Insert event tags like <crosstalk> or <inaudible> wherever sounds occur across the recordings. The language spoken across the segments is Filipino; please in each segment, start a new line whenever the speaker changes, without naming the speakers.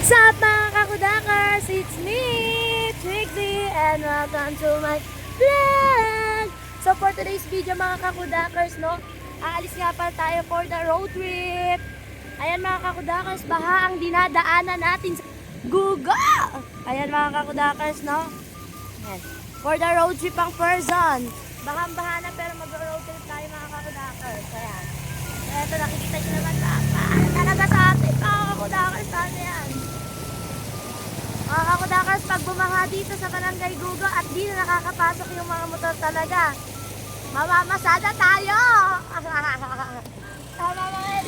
What's up mga kakudakers? It's me, Trixie, and welcome to my vlog! So for today's video mga kakudakers, no, aalis nga pala tayo for the road trip. Ayan mga kakudakers, baha ang dinadaanan natin sa Guga! Ayan mga kakudakers, no? Ayan. For the road trip ang person. Bahang-baha na pero mag-road trip tayo mga kakudakers. Ayan. Eto, nakikita nyo naman ba? Paano talaga sa atin mga kakudakers? Ano yan? Mga kakudakers, pag bumaha dito sa Barangay Gugo at di na nakakapasok yung mga motor talaga, mamamasada tayo! <laughs> Tama ba yun?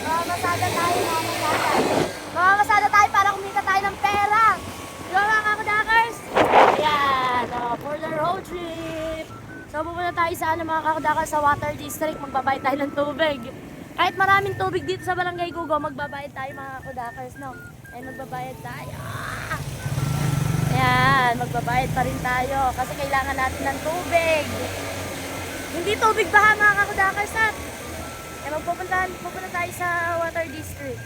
Mamamasada tayo, mamamasada. Mamamasada tayo para kumita tayo ng pera. Di ba mga kakudakers? Ayan, oh, for the road trip. So pupunta tayo sa ano mga kakudakers sa Water District, magbabayad tayo ng tubig. Kahit maraming tubig dito sa Barangay Gugo, magbabayad tayo mga kakudakers, no? Ay magbabayad tayo. Ayan, magbabayad pa rin tayo kasi kailangan natin ng tubig. Hindi tubig baha mga kakudakers ha. Eh magpupunta, pupunta tayo sa Water District.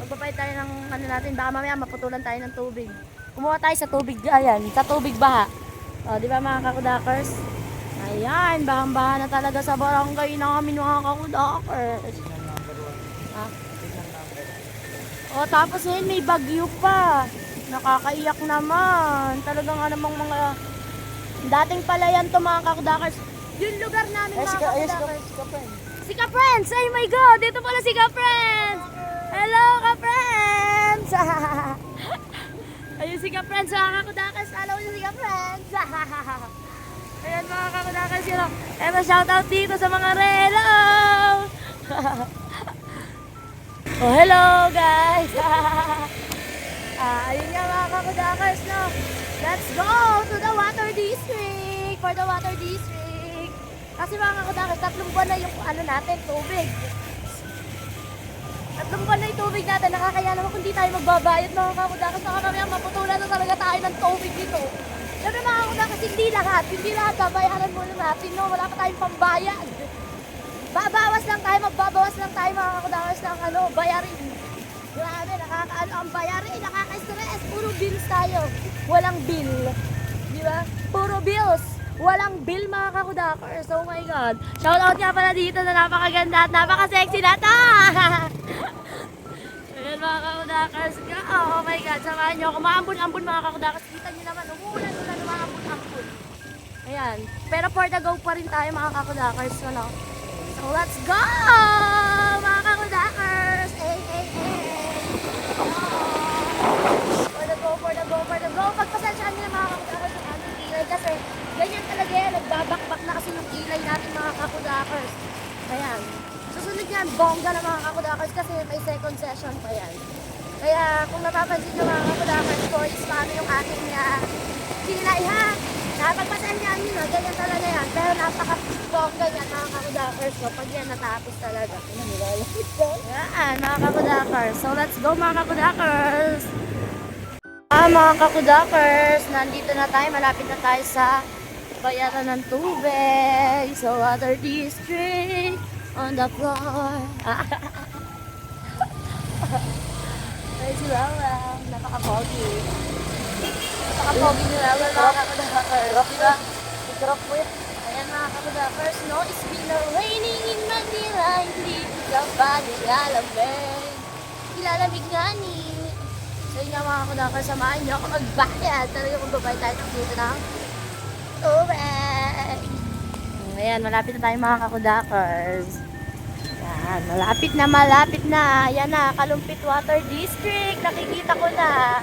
Magbabayad tayo ng ano natin, baka mamaya maputulan tayo ng tubig. Kumuha tayo sa tubig, ayan, sa tubig baha. O, di ba mga kakudakers? Ayan, bahang-baha na talaga sa barangay namin mga kakudakers. Ha? O, tapos ngayon may bagyo pa. Nakakaiyak naman. Talagang nga namang mga dating palayan to mga kakudakers. Yung lugar namin mga kakudakers. Si Ka-Friends! Ay my God! Dito pala si Ka-Friends! Hello, Ka-Friends! <laughs> Ayun si Ka-Friends, mga kakudakers. Follow niyo si Ka-Friends! <laughs> Ayan mga kakudakers yun. Eh, shoutout dito sa mga relo! <laughs> oh, hello guys! ah, ayun kakudakers, no? Let's go to the water district! For the water district! Kasi mga kakudakers, tatlong buwan na yung ano natin, tubig. Tatlong buwan na yung tubig natin, nakakaya naman kung di tayo magbabayad mga kakudakers. Baka mamaya maputulan na talaga tayo ng tubig dito. Sabi mga kakudakers, hindi lahat, hindi lahat babayaran muna natin, no? Wala pa tayong pambayad. Babawas lang tayo, magbabawas lang tayo mga kakudakers ng ano, bayarin. Nakakaano ang bayarin, nakaka-stress. Puro bills tayo. Walang bill. Di ba? Puro bills. Walang bill mga kakudakers. Oh my God. Shout out nga pala dito na napakaganda at napaka-sexy na to. <laughs> Ayan mga kakudakers. Oh my God. Samahan nyo ako. Maambun-ambun mga kakudakers. Kita nyo naman. Umuulan na na maambun-ambun. Ayan. Pero for the go pa rin tayo mga kakudakers. Ano? So let's go! Mga kakudakers! Hey, hey, hey! For the go, for the go, for the go! Pagpasensyaan nyo na mga kakudakers yung aming kilay kasi ganyan talaga yan. Nagbabakbak na kasi yung kilay natin mga kakudakers. Ayan. Susunod yan, bongga na mga kakudakers kasi may second session pa yan. Kaya kung napapansin nyo mga kakudakers ko is paano yung ating uh, kilay ha. Napagpasensyaan nyo na, ganyan talaga yan. Pero napaka-bongga yan mga kakudakers ko pag yan natapos talaga. Yan, mga kakudakers. So let's go mga kakudakers! Ah, mga kakudakers, nandito na tayo. Malapit na tayo sa bayaran ng tubig. So, water district on the floor. Ay, si Wawa. Napaka-pogi. Napaka-pogi ni Wawa, mga kakudakers. Diba?
Sarap po yan.
Ayan mga kakudakers, no? It's been a raining in Manila. Hindi ka ba nilalamig? Ilalamig nga ni. So yun nga mga kakudakers, samahan niyo ako magbayad. Talaga kung babayad tayo ng dito ng tubig. Ayan, malapit na tayo mga kakudakers. Ayan, malapit na, malapit na. Ayan na, Kalumpit Water District. Nakikita ko na.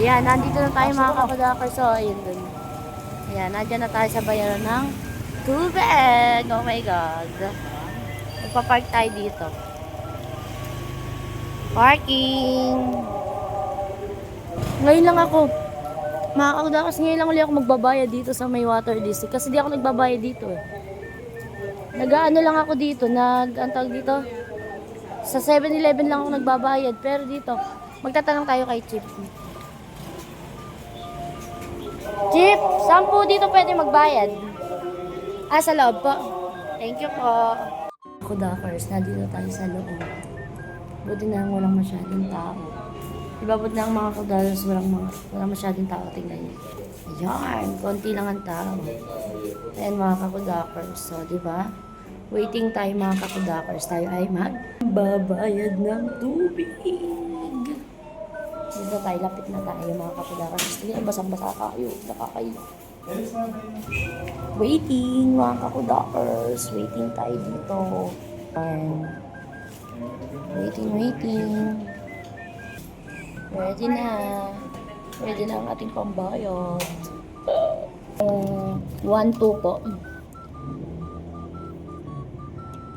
Ayan, nandito na tayo mga kakudakers. So, ayun dun. Ayan, nandyan na tayo sa bayaran ng tubig. Oh my God. Magpapark tayo dito. Parking. Ngayon lang ako. Mga kakudakers, ngayon lang ulit ako magbabayad dito sa may water district. Kasi di ako nagbabayad dito eh. Nag-ano lang ako dito, nag, ang dito? Sa 7-Eleven lang ako nagbabayad. Pero dito, magtatanong tayo kay Chip. Chip, saan po dito pwede magbayad? Ah, sa loob po. Thank you po. Ako, Dakers, nandito tayo sa loob. Buti na lang walang masyadong tao. Buti na ang mga kudalos, walang, mga, walang masyadong tao. Tingnan niyo. Ayan, konti lang ang tao. Ayan mga kakudakers. So, di ba? Waiting tayo mga kakudakers. Tayo ay magbabayad ng tubig. Dito tayo, lapit na tayo mga kakudakers. Tingnan, basang-basa kayo. Nakakayo. Waiting mga kakudakers. Waiting tayo dito. Ayan. Waiting, waiting. Ready na. Ready na ang ating pambayad. Uh, one, two po.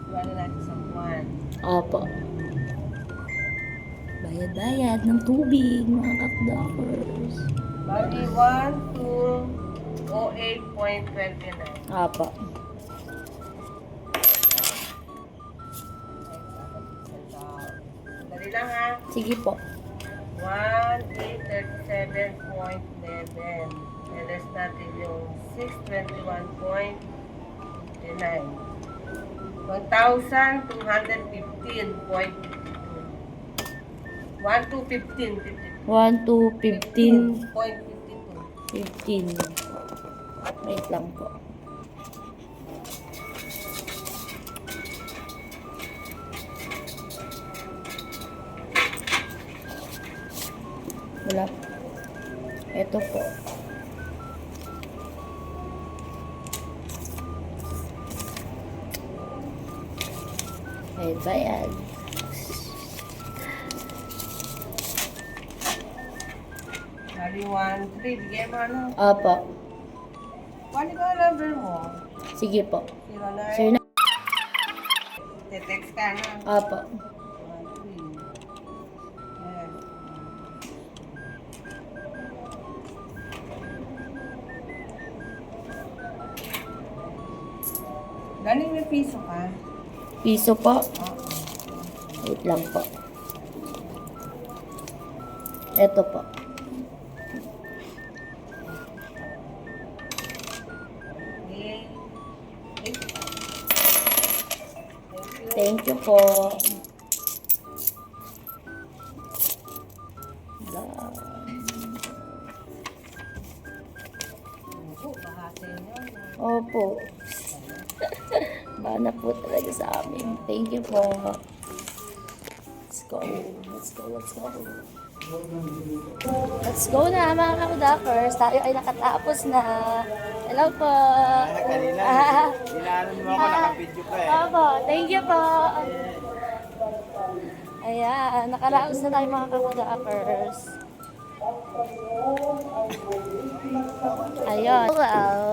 Wala natin sa buwan.
Opo. Bayad-bayad ng tubig, mga kakudakers.
Bali, 1, 2, 08.29.
Opo.
Dali lang ha.
Sige po.
1837.11. Alas natin yung 621.59. 1,215.52. 1 to 15.
1, 2, 15.
15.52.
15. Wait lang po. Wala. Ito po. Bayad, bayad.
Bali, 1, 3. Bigyan mo ano.
Opo.
Paano ba ang number mo?
Sige po.
09.
Sir na.
Te-text ka na.
Opo.
Galing may piso ka?
Piso po. Wait lang po. Ito po.
Okay. Thank you.
Thank you po. Bana po talaga sa amin. Thank you po. Let's go. Let's go. Let's go. Let's go na mga kakudakers. Tayo ay nakatapos na. Hello po.
kanina.
Ah,
Dinaanan mo ako, nakabidyo ka eh.
Opo. Thank you po. Ayan. Nakaraos na tayo mga kakudakers. Ayun. Well.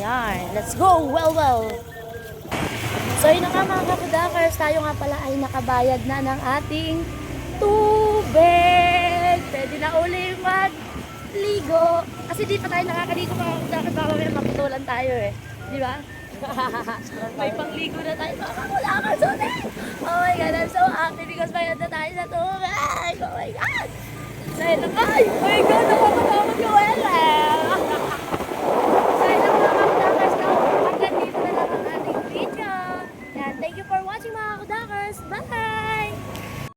Yan. Let's go. Well, well. So yun nga mga kakudakers, tayo nga pala ay nakabayad na ng ating tubig. Pwede na uli magligo. Kasi di pa tayo nakakaligo mga kakudakers, baka may maputulan tayo eh. Di ba? <laughs> may pangligo na tayo mga kakudakers ulit. Oh my God, I'm so happy because bayad na tayo sa tubig. Dahil, ay, my God, nakakatakot yung